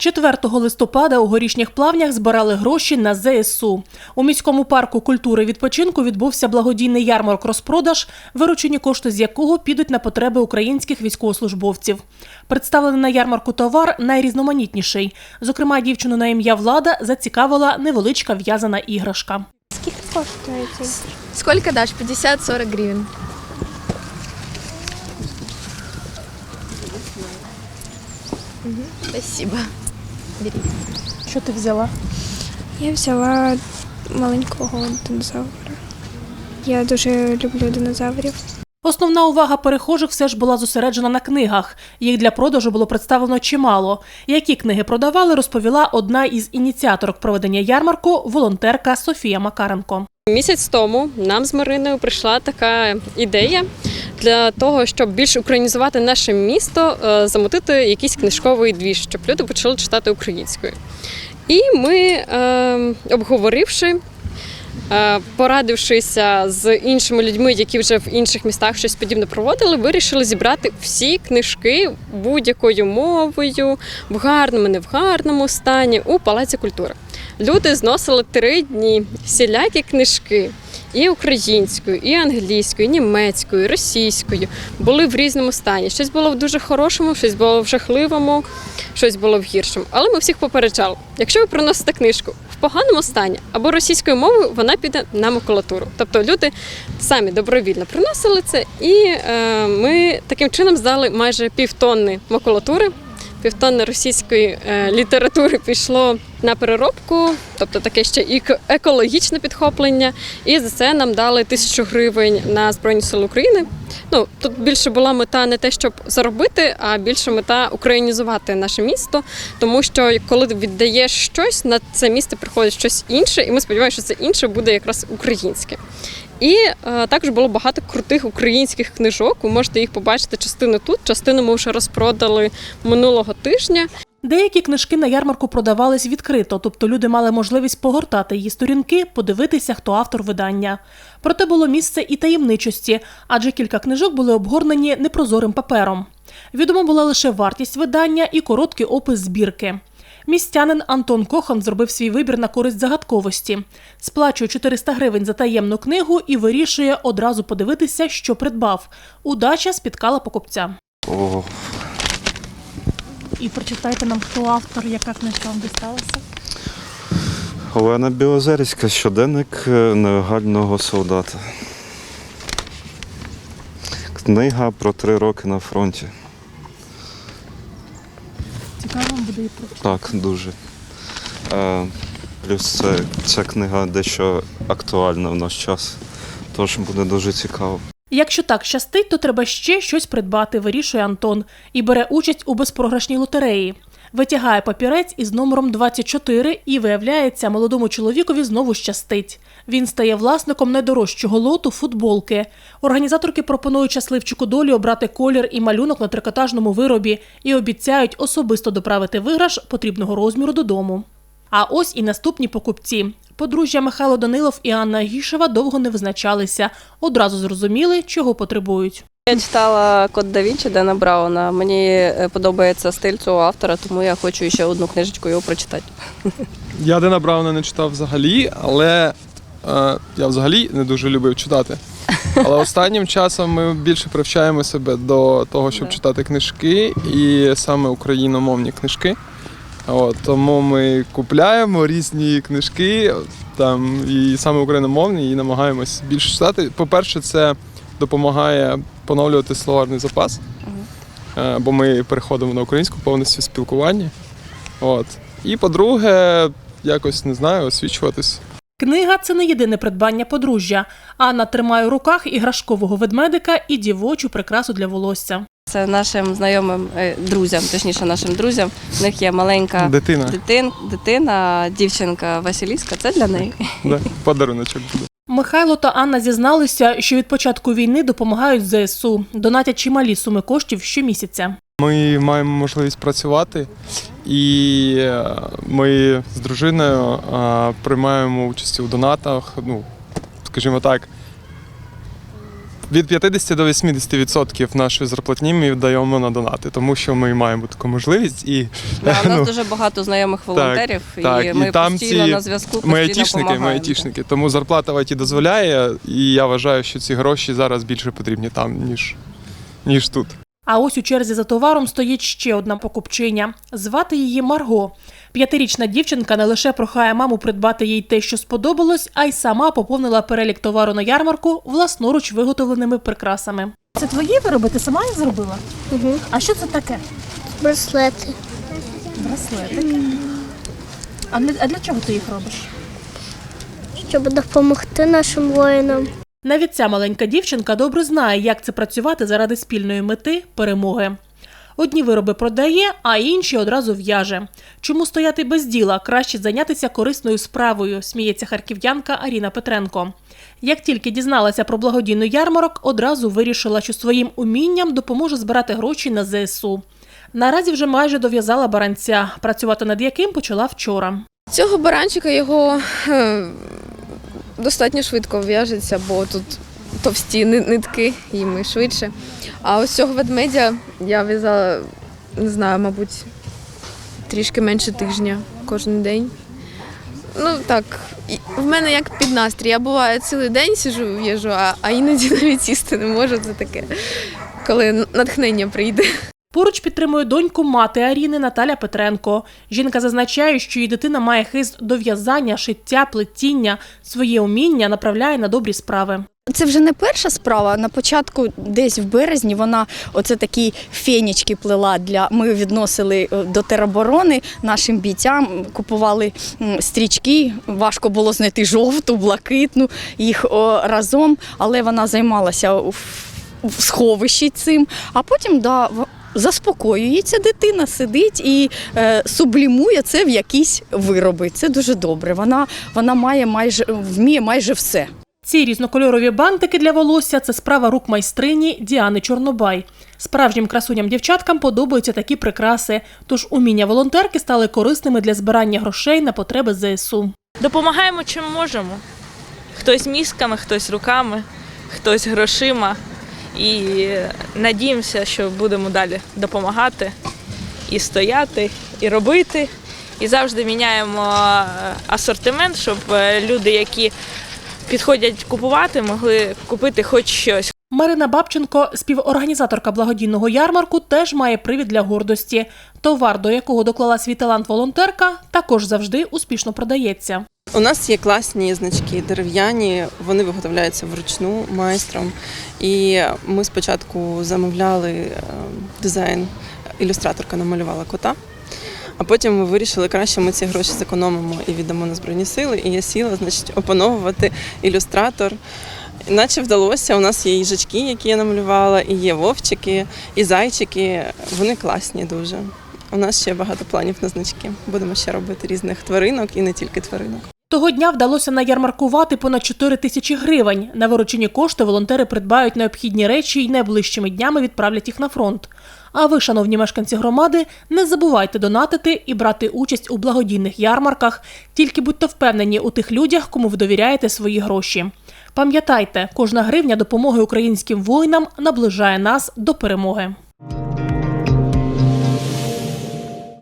4 листопада у горішніх плавнях збирали гроші на ЗСУ. У міському парку культури відпочинку відбувся благодійний ярмарок розпродаж, виручені кошти з якого підуть на потреби українських військовослужбовців. Представлений на ярмарку товар найрізноманітніший. Зокрема, дівчину на ім'я Влада зацікавила невеличка в'язана іграшка. Скільки коштує ці? Сколько дашь? 50-40 гривен. Мгм, Спасибо. Бери. Що ти взяла? Я взяла маленького динозавра. Я дуже люблю динозаврів. Основна увага перехожих все ж була зосереджена на книгах. Їх для продажу було представлено чимало. Які книги продавали, розповіла одна із ініціаторок проведення ярмарку волонтерка Софія Макаренко. Місяць тому нам з Мариною прийшла така ідея для того, щоб більш українізувати наше місто, е, замутити якийсь книжковий двіж, щоб люди почали читати українською. І ми, е, обговоривши, е, порадившися з іншими людьми, які вже в інших містах щось подібне проводили, вирішили зібрати всі книжки будь-якою мовою, в гарному, не в гарному стані у Палаці культури. Люди зносили три дні всілякі книжки. І українською, і англійською, і німецькою, і російською були в різному стані. Щось було в дуже хорошому, щось було в жахливому, щось було в гіршому. Але ми всіх попереджали: якщо ви приносите книжку в поганому стані або російською мовою, вона піде на макулатуру. Тобто люди самі добровільно приносили це, і е, ми таким чином здали майже півтонни макулатури. Півтонни російської е, літератури пішло на переробку, тобто таке ще і екологічне підхоплення. І за це нам дали тисячу гривень на Збройні Сили України. Ну тут більше була мета не те, щоб заробити, а більше мета українізувати наше місто. Тому що коли віддаєш щось, на це місто приходить щось інше, і ми сподіваємося, що це інше буде якраз українське. І е, також було багато крутих українських книжок. Ви можете їх побачити частину тут, частину ми вже розпродали минулого тижня. Деякі книжки на ярмарку продавались відкрито, тобто люди мали можливість погортати її сторінки, подивитися, хто автор видання. Проте було місце і таємничості, адже кілька книжок були обгорнені непрозорим папером. Відомо була лише вартість видання і короткий опис збірки. Містянин Антон Кохан зробив свій вибір на користь загадковості, сплачує 400 гривень за таємну книгу і вирішує одразу подивитися, що придбав. Удача спіткала покупця. О, І прочитайте нам, хто автор, яка книжка вам дісталася. Олена Білозерська, щоденник е, нелегального солдата. Книга про три роки на фронті. Цікаво буде її прочитати. Так, дуже. Е, плюс це, ця книга дещо актуальна в наш час. Тож буде дуже цікаво. Якщо так щастить, то треба ще щось придбати, вирішує Антон і бере участь у безпрограшній лотереї. Витягає папірець із номером 24 і виявляється, молодому чоловікові знову щастить. Він стає власником найдорожчого лоту футболки. Організаторки пропонують щасливчику долі обрати колір і малюнок на трикотажному виробі і обіцяють особисто доправити виграш потрібного розміру додому. А ось і наступні покупці. Подружжя Михайло Данилов і Анна Гішева довго не визначалися. Одразу зрозуміли, чого потребують. Я читала Код да Вінчі Дена Брауна. Мені е, подобається стиль цього автора, тому я хочу ще одну книжечку його прочитати. Я Дена Брауна не читав взагалі, але е, я взагалі не дуже любив читати. Але останнім часом ми більше привчаємо себе до того, щоб читати книжки, і саме україномовні книжки. От, тому ми купляємо різні книжки, там, і саме україномовні, і намагаємось більше читати. По-перше, це допомагає поновлювати словарний запас, е, бо ми переходимо на українську повністю спілкування. От. І по-друге, якось не знаю, освічуватись. Книга це не єдине придбання подружжя. Анна тримає у руках іграшкового ведмедика і дівочу прикрасу для волосся. Це нашим знайомим е, друзям, точніше нашим друзям. В них є маленька Дитина. дитин, дитина, дівчинка Василіска. Це для неї. Да, подаруночок буде. Михайло та Анна зізналися, що від початку війни допомагають ЗСУ, донатять чималі суми коштів щомісяця. Ми маємо можливість працювати, і е, ми з дружиною е, приймаємо участь у донатах. Ну, скажімо так, від 50 до 80% нашої зарплатні ми віддаємо на донати, тому що ми маємо таку можливість і Да, у нас ну, дуже багато знайомих волонтерів, так, і так, ми там постійно ці на зв'язку, ми постійно айтішники, ми айтішники. Тому зарплата в ІТ дозволяє, і я вважаю, що ці гроші зараз більше потрібні там, ніж, ніж тут. А ось у черзі за товаром стоїть ще одна покупчиня. Звати її Марго. П'ятирічна дівчинка не лише прохає маму придбати їй те, що сподобалось, а й сама поповнила перелік товару на ярмарку власноруч виготовленими прикрасами. Це твої вироби? Ти сама їх зробила? Угу. А що це таке? Браслети. Браслетик. А для, а для чого ти їх робиш? Щоб допомогти нашим воїнам. Навіть ця маленька дівчинка добре знає, як це працювати заради спільної мети перемоги. Одні вироби продає, а інші одразу в'яже. Чому стояти без діла? Краще зайнятися корисною справою, сміється харків'янка Аріна Петренко. Як тільки дізналася про благодійний ярмарок, одразу вирішила, що своїм умінням допоможе збирати гроші на ЗСУ. Наразі вже майже дов'язала баранця, працювати над яким почала вчора. Цього баранчика його е, достатньо швидко в'яжеться, бо тут товсті нитки, і швидше. А ось цього ведмедя я в'язала, не знаю, мабуть, трішки менше тижня кожен день. Ну так, в мене як під настрій. Я буває цілий день сижу в'яжу, а, а іноді навіть сісти не можу. Це таке, коли натхнення прийде. Поруч підтримує доньку мати Аріни Наталя Петренко. Жінка зазначає, що її дитина має хист до в'язання, шиття, плетіння. Своє уміння направляє на добрі справи. Це вже не перша справа. На початку, десь в березні, вона оце такі фенічки плела для. Ми відносили е, до тероборони нашим бійцям, купували стрічки. Важко було знайти жовту, блакитну їх разом, але вона займалася в, сховищі цим. А потім да, заспокоюється дитина, сидить і е, сублімує це в якісь вироби. Це дуже добре. Вона, вона має майже вміє майже все. Ці різнокольорові бантики для волосся це справа рук майстрині Діани Чорнобай. Справжнім красуням-дівчаткам подобаються такі прикраси, тож уміння волонтерки стали корисними для збирання грошей на потреби ЗСУ. Допомагаємо чим можемо. Хтось мізками, хтось руками, хтось грошима. І надіємося, що будемо далі допомагати і стояти, і робити. І завжди міняємо е, асортимент, щоб е, люди, які підходять купувати, могли купити хоч щось. Марина Бабченко, співорганізаторка благодійного ярмарку, теж має привід для гордості. Товар, до якого доклала свій талант волонтерка, також завжди успішно продається. У нас є класні значки дерев'яні, вони виготовляються вручну майстром. І ми спочатку замовляли е, дизайн, ілюстраторка намалювала кота. А потім ми вирішили, краще ми ці гроші зекономимо і віддамо на Збройні Сили. І я сіла, значить, опановувати ілюстратор. Наче вдалося, у нас є їжачки, які я намалювала, і є вовчики, і зайчики. Вони класні дуже. У нас ще багато планів на значки. Будемо ще робити різних тваринок і не тільки тваринок. Того дня вдалося наярмаркувати понад 4 тисячі гривень. На виручені кошти волонтери придбають необхідні речі і найближчими днями відправлять їх на фронт. А ви, шановні мешканці громади, не забувайте донатити і брати участь у благодійних ярмарках. Тільки будьте впевнені у тих людях, кому ви довіряєте свої гроші. Пам'ятайте, кожна гривня допомоги українським воїнам наближає нас до перемоги.